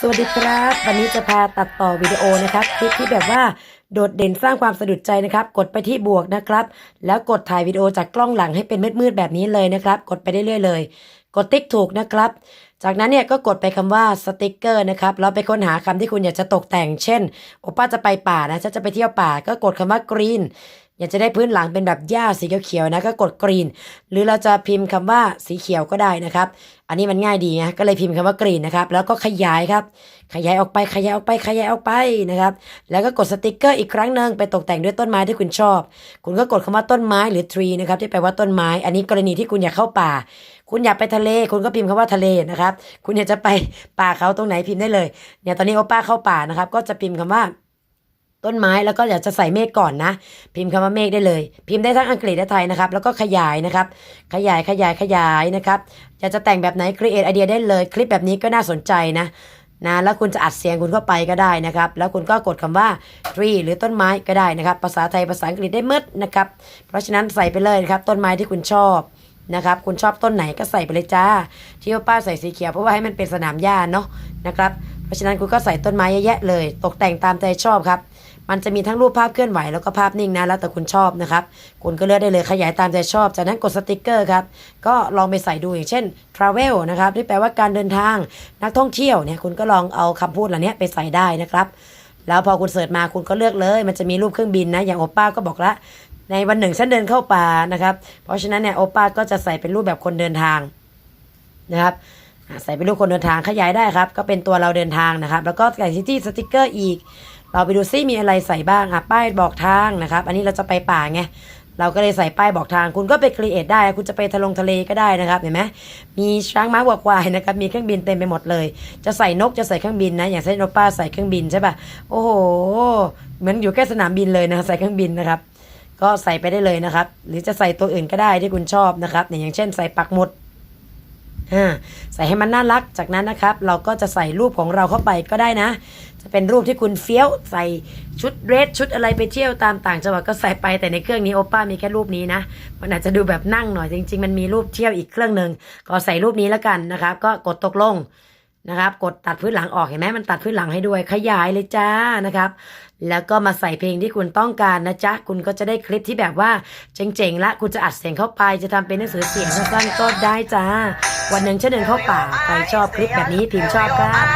สวัสดีครับ วันนี้จะพาตัดต่อวิดีโอนะครับคลิปที่แบบว่าโดดเด่นสร้างความสะดุดใจนะครับ กดไปที่บวกนะครับ แล้วกดถ่ายวิดีโอจากกล้องหลังให้เป็นมืดๆแบบนี้เลยนะครับ กดไปเรื่อยๆเลย กดติ๊กถูกนะครับ จากนั้นเนี่ยก็กดไปคำว่าสติกเกอร์นะครับเราไปค้นหาคำที่คุณอยากจะตกแต่ง เช่นโอป้าจะไปป่านะฉันจะไปเที่ยวป่าก็กดคำว่ากรีน อยากจะได้พื้นหลังเป็นแบบหญ้าสีเขียวๆนะก็กดกรีน หรือเราจะพิมพ์คำว่าสีเขียวก็ได้นะครับ อันนี้มันง่ายดีนะก็เลยพิมพ์คำว่ากรีนนะครับ แล้วก็ขยายครับ ขยายออกไปขยายออกไปขยายออกไปนะครับ แล้วก็กดสติกเกอร์อีกครั้งหนึ่งไปตกแต่งด้วยต้นไม้ที่คุณชอบ คุณก็กดคำว่าต้นไม้หรือ tree นะครับที่แปลว่าต้นไม้ อันนี้กรณีที่คุณอยากเข้าป่า คุณอยากไปทะเล คุณก็พิมพ์คำว่าทะเลนะครับ คุณอยากจะไปป่าเขาตรงไหนพิมพ์ได้เลยเนี่ยตอนนี้โอป้าเข้าป่านะครับ ก็จะพิมพ์คำว่า ต้นไม้แล้วก็อยากจะใส่เมฆก่อนนะ พิมพ์คำว่าเมฆได้เลย พิมพ์ได้ทั้งอังกฤษและไทยนะครับ แล้วก็ขยายนะครับ ขยายขยายขยายนะครับอยากจะแต่งแบบไหนครีเอทไอเดียได้เลย คลิปแบบนี้ก็น่าสนใจนะนะแล้วคุณจะอัดเสียงคุณเข้าไปก็ได้นะครับ แล้วคุณก็กดคำว่า tree หรือต้นไม้ก็ได้นะครับ ภาษาไทยภาษาอังกฤษได้หมดนะครับ เพราะฉะนั้นใส่ไปเลยนะครับ ต้นไม้ที่คุณชอบ นะครับ คุณชอบต้นไหนก็ใส่ไปเลยจ้า ที่ว่าป้าใส่สีเขียวเพราะว่าให้มันเป็นสนามหญ้าเนาะนะครับ เพราะฉะนั้นคุณก็ใส่ต้นไม้เยอะแยะเลย ตกแต่งตามใจชอบครับมันจะมีทั้งรูปภาพเคลื่อนไหวแล้วก็ภาพนิ่งนะแล้วแต่คุณชอบนะครับ คุณก็เลือกได้เลยขยายตามใจชอบ จากนั้นกดสติกเกอร์ครับ ก็ลองไปใส่ดูอย่างเช่น travel นะครับที่แปลว่าการเดินทางนักท่องเที่ยวเนี่ยคุณก็ลองเอาคำพูดเหล่านี้ไปใส่ได้นะครับ แล้วพอคุณเสิร์ชมาคุณก็เลือกเลย มันจะมีรูปเครื่องบินนะ อย่างโอป้าก็บอกละ ในวันหนึ่งฉันเดินเข้าป่านะครับ เพราะฉะนั้นเนี่ยโอป้าก็จะใส่เป็นรูปแบบคนเดินทางนะครับใส่เป็นรูปคนเดินทางขยายได้ครับ ก็เป็นตัวเราเดินทางนะครับ แล้วก็ใส่ที่สติกเกอร์อีก เราไปดูซิมีอะไรใส่บ้างอะป้ายบอกทางนะครับ อันนี้เราจะไปป่าไงเราก็เลยใส่ป้ายบอกทาง คุณก็ไปครีเอทได้ คุณจะไปทะลงทะเลก็ได้นะครับ เห็นไหมมีช้างม้าวัวควายนะครับ มีเครื่องบินเต็มไปหมดเลย จะใส่นก จะใส่เครื่องบินนะ อย่างเช่นโอป้าใส่เครื่องบินใช่ป่ะ โอ้โห เหมือนอยู่แค่สนามบินเลยนะ ใส่เครื่องบินนะครับ ก็ใส่ไปได้เลยนะครับ หรือจะใส่ตัวอื่นก็ได้ที่คุณชอบนะครับอย่างเช่นใส่ปักหมุดใส่ให้มันน่ารักจากนั้นนะครับ เราก็จะใส่รูปของเราเข้าไปก็ได้นะ จะเป็นรูปที่คุณเฟี้ยว ใส่ชุดเรสชุดอะไรไปเที่ยวตามต่างจังหวัดก็ใส่ไปแต่ในเครื่องนี้โอป้ามีแค่รูปนี้นะมันอาจจะดูแบบนั่งหน่อยจริง ๆ มันมีรูปเที่ยวอีกเครื่องหนึ่งก็ใส่รูปนี้แล้วกันนะครับ ก็กดตกลง นะครับ กดตัดพื้นหลังออกเห็นไหมมันตัดพื้นหลังให้ด้วยขยายเลยจ้านะครับ แล้วก็มาใส่เพลงที่คุณต้องการนะจ๊ะ คุณก็จะได้คลิปที่แบบว่าเจ๋งๆละคุณจะอัดเสียงเข้าไปจะทำเป็นหนังสือเสียงสั้นๆก็ได้จ้า วันหนึ่งฉันเดินเข้าป่าใครชอบคลิปแบบนี้พิมพ์ชอบครับ